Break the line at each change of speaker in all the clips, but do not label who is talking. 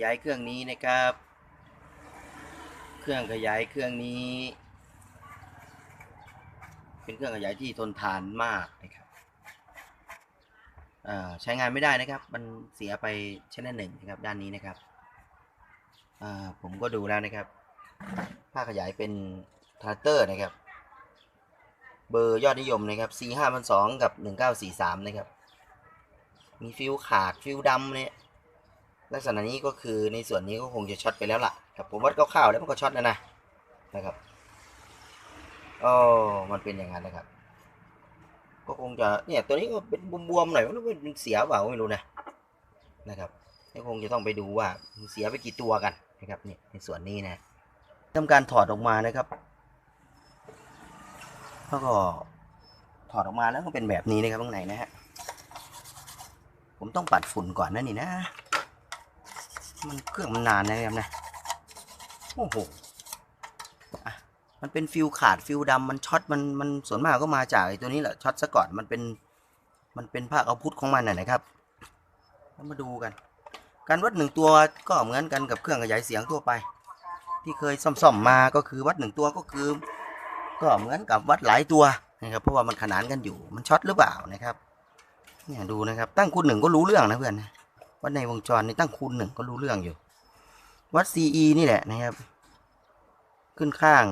ขยายเครื่องนี้นะครับ เครื่องขยายเครื่องนี้ เป็นเครื่องขยายที่ทนทานมากนะครับใช้งานไม่ได้นะครับ มันเสียไปชั้นหนึ่งนะครับด้านนี้นะครับผมก็ดูแล้วนะครับผ้าขยายเป็นทาร์เตอร์นะครับ เบอร์ยอดนิยมนะครับ C 5 0 0กับ 1943 นะครับ มีฟิวขาดฟิวดำเนี่ย ลักษณะนี้ก็คือในส่วนนี้ก็คงจะช็อตไปแล้วล่ะครับผมวัดคร่าวๆแล้วมันก็ช็อตแล้วนะนะครับอ๋อมันเป็นอย่างนั้นนะครับ ก็คงจะเนี่ยตัวนี้ก็เป็นบวมๆหน่อยมันเป็นเสียเปล่าไม่รู้นะนะครับก็คงจะต้องไปดูว่าเสียไปกี่ตัวกันนะครับเนี่ยในส่วนนี้นะทำการถอดออกมานะครับแล้วก็ถอดออกมาแล้วก็เป็นแบบนี้นะครับข้างในนะฮะผมต้องปัดฝุ่นก่อนนะนี่นะ มันเครื่องมันนานนะครับนะโอ้โหอะมันเป็นฟิวขาดฟิวดำมันช็อตมันมันส่วนมากก็มาจากไอ้ตัวนี้แหละช็อตซะก่อนมันเป็นมันเป็นภาคเอาพุทของมันน่ะนะครับแล้วมาดูกัน การวัดหนึ่งตัวก็เหมือนกันกับเครื่องขยายเสียงทั่วไป ที่เคยซ่อมๆมาก็คือวัดหนึ่งตัวก็คือ ก็เหมือนกับวัดหลายตัวนะครับเพราะว่ามันขนานกันอยู่มันช็อตหรือเปล่านะครับเนี่ยดูนะครับตั้งคูณหนึ่งก็รู้เรื่องนะเพื่อนนะ วัดในวงจรนี่ตั้งคูณหนึ่งก็รู้เรื่องอยู่ วัด CE นี่แหละนะครับ ขึ้นข้าง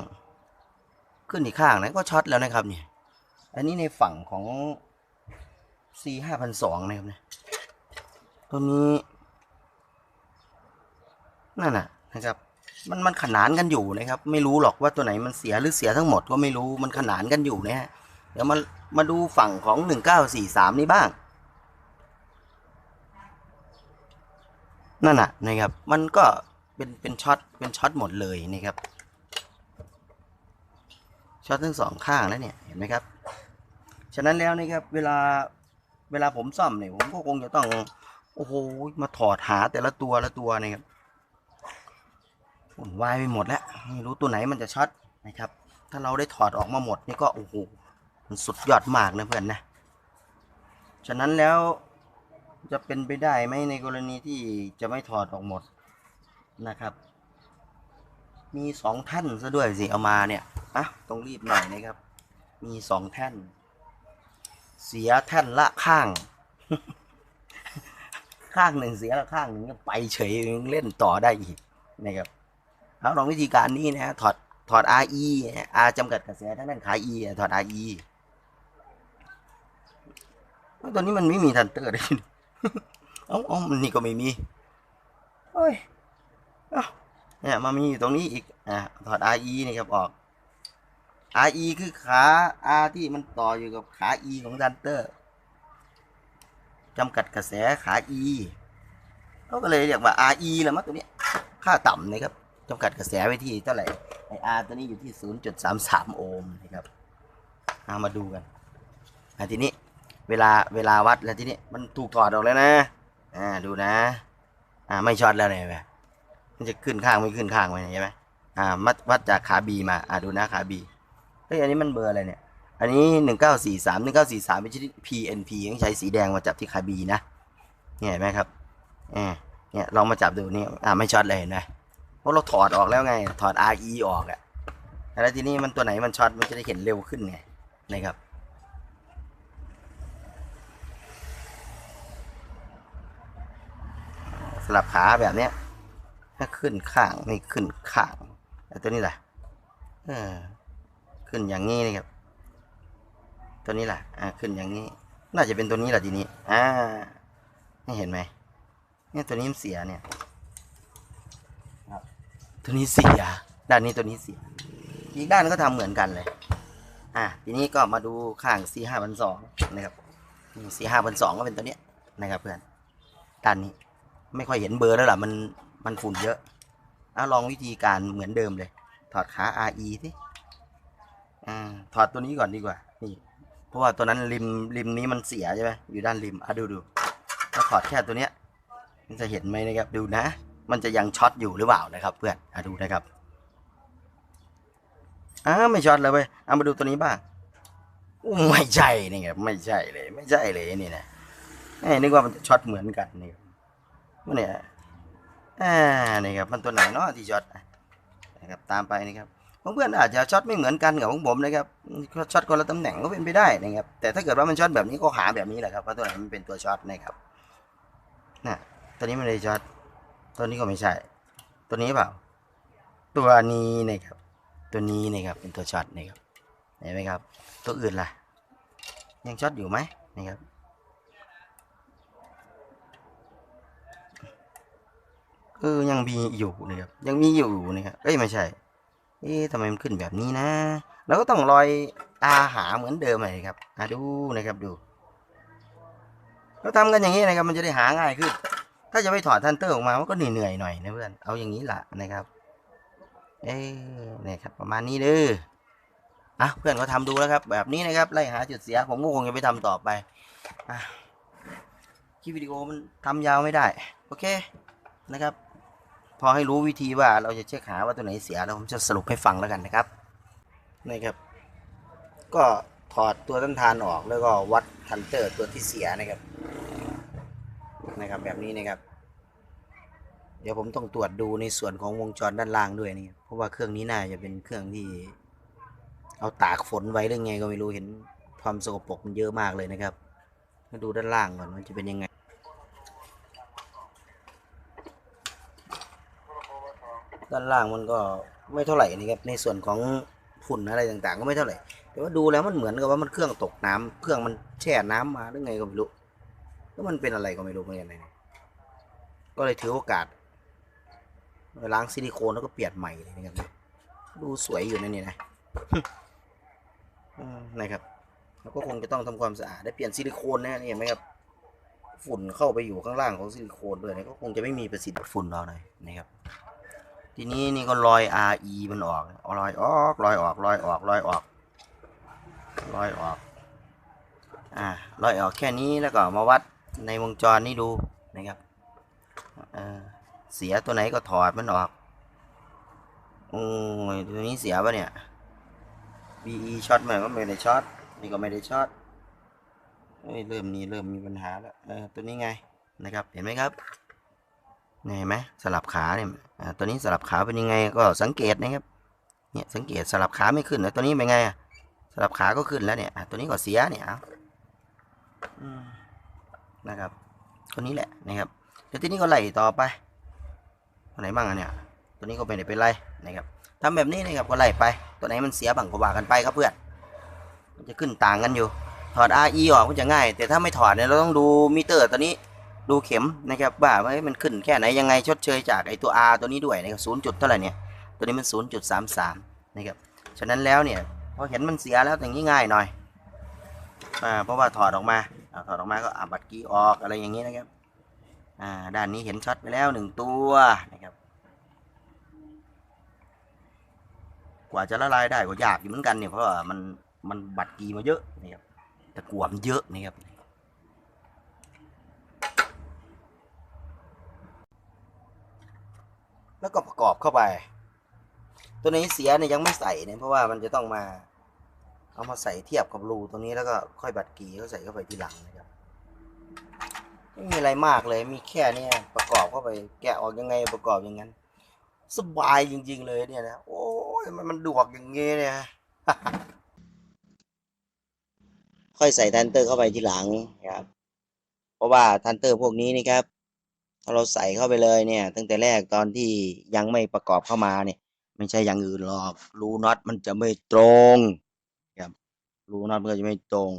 ขึ้นอีกข้างนะก็ช็อตแล้วนะครับเนี่ย อันนี้ในฝั่งของ C ห้าพันสองนะครับเนี่ยตัวนี้นั่นน่ะนะครับ มันมันขนานกันอยู่นะครับ ไม่รู้หรอกว่าตัวไหนมันเสียหรือเสียทั้งหมดก็ไม่รู้มันขนานกันอยู่นะฮะเดี๋ยวมามาดูฝั่งของหนึ่งเก้าสี่สามนี่บ้าง นั่นน่ะนะครับ มันก็เป็นเป็นช็อตเป็นช็อตหมดเลยนะครับช็อตทั้งสองข้างแล้วเนี่ยเห็นไหมครับ ฉะนั้นแล้วนะครับเวลาเวลาผมซ่อมเนี่ยผมก็คงจะต้องโอ้โหมาถอดหาแต่ละตัวละตัวนะครับวุ่นวายไปหมดแล้วไม่รู้ตัวไหนมันจะช็อตนะครับ ถ้าเราได้ถอดออกมาหมดนี่ก็โอ้โหมันสุดยอดมากนะเพื่อนนะ ฉะนั้นแล้ว จะเป็นไปได้ไหมในกรณีที่จะไม่ถอดออกหมดนะครับ มีสองแท่นซะด้วยสิเอามาเนี่ยอะต้องรีบหน่อยนะครับ มีสองแท่นเสียแท่นละข้าง ข้างหนึ่งเสียละข้างหนึ่งก็ไปเฉยยังเล่นต่อได้อีกนะครับเอาลองวิธีการนี้นะฮะถอดถอด RE R จำกัดกระแสทั้งนั้นขาย E ถอด RE ตัวนี้มันไม่มีทันเตอร์เลย เอ้าเอ้ามันนี่ก็ไม่มีเฮ้ยเอ้าเนี่ยมามีอยู่ตรงนี้อีกอ่าถอด RE นี่ครับออก RE คือขา R ที่มันต่ออยู่กับขา E ของดันเตอร์จำกัดกระแสขา E เขาก็เลยเรียกว่า RE แหละมั้งตัวเนี้ยค่าต่ำนะครับจำกัดกระแสไว้ที่เท่าไหร่ไอ R ตัวนี้อยู่ที่ 0.33 โอห์มนะครับเอามาดูกันอะทีนี้เวลาเวลาวัดแล้วทีนี้มันถูกถอดออกแล้วนะ อ่าดูนะ อ่าไม่ช็อตแล้วเนี่ยแบบมันจะขึ้นข้างไม่ขึ้นข้างไปใช่ไหมอ่าวัดวัดจากขาบีมา อ่าดูนะขาบีเฮ้ยอันนี้มันเบอร์อะไรเนี่ย อันนี้หนึ่งเก้าสี่สามหนึ่งเก้าสี่สามเป็นชนิด PNP ต้องใช้สีแดงมาจับที่ขาบีนะเนี่ยเห็นไหมครับอ่าเนี่ยลองมาจับดูนี่อ่าไม่ช็อตเลยเห็นไหมเพราะเราถอดออกแล้วไง ถอด RE ออกอะแล้วทีนี้มันตัวไหนมันช็อตมันจะได้เห็นเร็วขึ้นไงนะครับ สลับขาแบบเนี้ยถ้าขึ้นข้างไม่ขึ้นข้างแต่ตัวนี้แหละเออขึ้นอย่างนี้นะครับ ตัวนี้แหละอ่าขึ้นอย่างนี้ น่าจะเป็นตัวนี้แหละทีนี้ อ่า นี่เห็นไหมเนี่ยตัวนี้มันเสียเนี่ยตัวนี้เสีย ด้านนี้ตัวนี้เสีย อีกด้านก็ทำเหมือนกันเลย อ่าทีนี้ก็มาดูข้าง C ห้าพันสองนะครับ C ห้าพันสองก็เป็นตัวเนี้ยนะครับเพื่อน ด้านนี้ ไม่ค่อยเห็นเบอร์แล้วล่ะมันมันฝุ่นเยอะเอาลองวิธีการเหมือนเดิมเลย ถอดขา RE สิอ่าถอดตัวนี้ก่อนดีกว่า นี่ เพราะว่าตัวนั้นริมริมนี้มันเสียใช่ไหมอยู่ด้านริมอะดูดูถ้าถอดแค่ตัวเนี้ย มันจะเห็นไหมนะครับดูนะ มันจะยังช็อตอยู่หรือเปล่านะครับ เพื่อนอะดูนะครับอ้าไม่ช็อตเลยเว้ยเอามาดูตัวนี้บ้างอู้ไม่ใช่นี่ไงไม่ใช่เลย ไม่ใช่เลยนี่นะนึกว่ามันจะช็อตเหมือนกันนี่ เนี่ยอ่านี่ครับมันตัวไหนเนาะที่ช็อตนะครับตามไปนะครับของเพื่อนอาจจะช็อตไม่เหมือนกันกับของผมนะครับช็อตคนละตำแหน่งก็เป็นไปได้นะครับแต่ถ้าเกิดว่ามันช็อตแบบนี้ก็หาแบบนี้แหละครับว่าตัวไหนมันเป็นตัวช็อตนะครับน่ะตัวนี้ไม่ได้ช็อตตัวนี้ก็ไม่ใช่ ตัวนี้เปล่า ตัวนี้นะครับ ตัวนี้นะครับเป็นตัวช็อตนะครับเห็นไหมครับ ตัวอื่นล่ะ ยังช็อตอยู่ไหมนะครับ เออ ยังมีอยู่นะครับ ยังมีอยู่นะครับ เอ้ย ไม่ใช่ เอ๊ะทำไมมันขึ้นแบบนี้นะเราก็ต้องลอยตาหาเหมือนเดิมเลยครับอะดูนะครับดู เราทำกันอย่างนี้นะครับ มันจะได้หาง่ายขึ้น ถ้าจะไปถอดทันเตอร์ออกมา มันก็เหนื่อยๆหน่อยนะเพื่อน เอาอย่างนี้แหละนะครับ เอ๊ะเนี่ยครับ ประมาณนี้เด้ออะเพื่อนก็ทำดูแล้วครับ แบบนี้นะครับ ไล่หาจุดเสีย ผมก็คงจะไปทำต่อไปอะคลิปวิดีโอมันทำยาวไม่ได้ โอเคนะครับ พอให้รู้วิธีว่าเราจะเช็คหาว่าตัวไหนเสียแล้วผมจะสรุปให้ฟังแล้วกันนะครับนี่ครับ ก็ถอดตัวต้นทานออกแล้วก็วัดทันเตอร์ตัวที่เสียนะครับนะครับแบบนี้นะครับ เดี๋ยวผมต้องตรวจดูในส่วนของวงจรด้านล่างด้วยนี่เพราะว่าเครื่องนี้น่าจะเป็นเครื่องที่ เอาตากฝนไว้หรือไงก็ไม่รู้เห็นความสกปรกมันเยอะมากเลยนะครับมาดูด้านล่างก่อนมันจะเป็นยังไง ด้านล่างมันก็ไม่เท่าไหร่นะครับในส่วนของฝุ่นอะไรต่างๆ ก็ไม่เท่าไหร่ แต่ว่าดูแล้วมันเหมือนกับว่ามันเครื่องตกน้ำเครื่องมันแช่น้ำมาหรือไงก็ไม่รู้แล้วมันเป็นอะไรก็ไม่รู้เหมือนกันนะก็เลยถือโอกาสล้างซิลิโคนแล้วก็เปลี่ยนใหม่เลยนะครับดูสวยอยู่นะนี่นะนะครับแล้วก็คงจะต้องทำความสะอาดได้เปลี่ยนซิลิโคนนะนี่เห็นไหมครับฝุ่นเข้าไปอยู่ข้างล่างของซิลิโคนด้วยนะก็คงจะไม่มีประสิทธิ์ฝุ่นเราหน่อยนะครับ ทีนี้นี่ก็ลอย RE มันออกลอยออกลอยออกลอยออกลอยออกลอยออกอ่าลอยออกแค่นี้แล้วก็มาวัดในวงจรนี้ดูนะครับเเสียตัวไหนก็ถอดมันออกโอ้ยตัวนี้เสียปะเนี่ย BE ช็อตไหมก็ไม่ได้ช็อตนี่ก็ไม่ได้ช็อตเริ่มนี้เริ่มมีปัญหาแล้วเออตัวนี้ไงนะครับเห็นไหมครับ เห็นไหมสลับขาเนี่ยตัวนี้สลับขาเป็นยังไงก็สังเกตนะครับเนี่ยสังเกตสลับขาไม่ขึ้นแล้วตัวนี้เป็นไงอะสลับขาก็ขึ้นแล้วเนี่ยตัวนี้ก็เสียเนี่ยนะครับตัวนี้แหละนะครับเดี๋ยวทีนี้ก็ไล่ต่อไปตัวไหนบ้างอะเนี่ยตัวนี้ก็ไม่ได้เป็นไรนะครับทำแบบนี้นะครับก็ไล่ไป ตัวไหนมันเสียบ้างก็ว่ากันไปครับเพื่อนมันจะขึ้นต่างกันอยู่ ถอด RE ออกมันจะง่าย แต่ถ้าไม่ถอดเนี่ยเราต้องดูมิเตอร์ตัวนี้ ดูเข็มนะครับว่าว่มันขึ้นแค่ไหนยังไงชดเชยจากไอตัว R ตัวนี้ด้วยนะครับศูนย์จุดเท่าไหร่เนี่ยตัวนี้มันศูนย์จุดสามสามนะครับฉะนั้นแล้วเนี่ยพอเห็นมันเสียแล้วอย่างนี้ง่ายหน่อยอ่าเพราะว่าถอดออกมาถอดออกมาก็อาบัตรกีออกอะไรอย่างนี้นะครับอ่าด้านนี้เห็นช็อตไปแล้วหนึ่งตัวนะครับกว่าจะละลายได้ก็ยากอยู่เหมือนกันเนี่ยเพราะว่ามันมันบัตรกีมาเยอะนะครับแต่กลวมันเยอะนะครับ แล้วก็ประกอบเข้าไป ตัวนี้เสียเนี่ยยังไม่ใส่เนี่ยเพราะว่ามันจะต้องมา เอามาใส่เทียบกับรูตรงนี้แล้วก็ค่อยบัดกีก็ใส่เข้าไปทีหลังนะครับไม่มีอะไรมากเลยมีแค่เนี้ประกอบเข้าไปแกะออกยังไงประกอบอย่างนั้น สบายจริง ๆ เลยเนี่ยนะโอ้ยมันมันดวกอย่างเงี้ยเนี่ยค่อยใส่ทันเตอร์เข้าไปทีหลังครับ เพราะว่าทันเตอร์พวกนี้นี่ครับ ถ้าเราใส่เข้าไปเลยเนี่ย ตั้งแต่แรกตอนที่ยังไม่ประกอบเข้ามาเนี่ย ไม่ใช่อย่างอื่นหรอกรูน็อตมันจะไม่ตรงครับรูน็อตมันก็จะไม่ตรง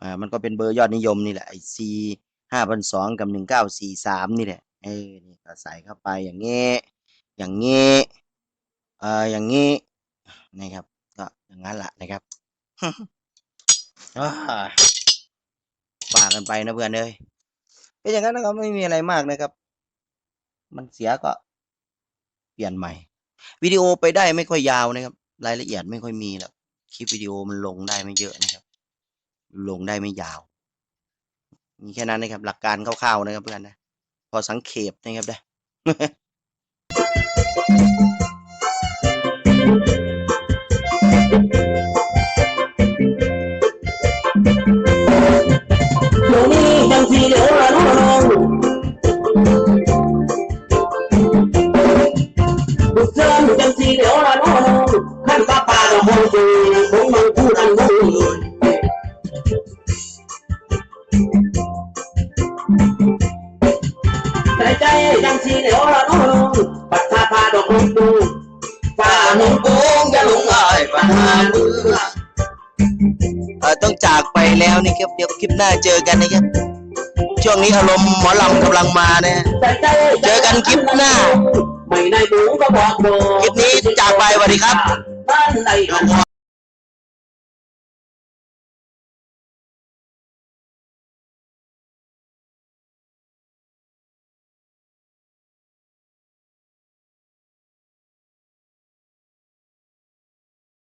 อ่ามันก็เป็นเบอร์ยอดนิยมนี่แหละไอซีห้าพันสองกับหนึ่งเก้าสี่สามนี่แหละเออนี่ก็ใส่เข้าไปอย่างงี้อย่างงี้เอ่ออย่างงี้นะครับ ก็อย่างนั้นแหละนะครับอ่าว่ากันไปนะเพื่อนเอ้ย เป็นอย่างนั้นนะครับไม่มีอะไรมากนะครับ มันเสียก็เปลี่ยนใหม่ วิดีโอไปได้ไม่ค่อยยาวนะครับ รายละเอียดไม่ค่อยมีหรอกคลิปวิดีโอมันลงได้ไม่เยอะนะครับ ลงได้ไม่ยาว มีแค่นั้นนะครับ หลักการคร่าวๆนะครับเพื่อนนะ พอสังเขปนะครับเด้อ
เยังชีเหลียวละน้องปัดพาพาดอกลงตูฝ่าหนุ่มกรุงจะหลงอายปัญหาเมือง
เออต้องจากไปแล้วนี่ครับเดี๋ยวคลิปหน้าเจอกันนะครับ ช่วงนี้อารมณ์หมอลำกำลังมานะฮะเจอกันคลิปหน้า
ไม่ได้หมูก็บอกโด
คลิปนี้จากไปสวัสดีครับ
บ้านใน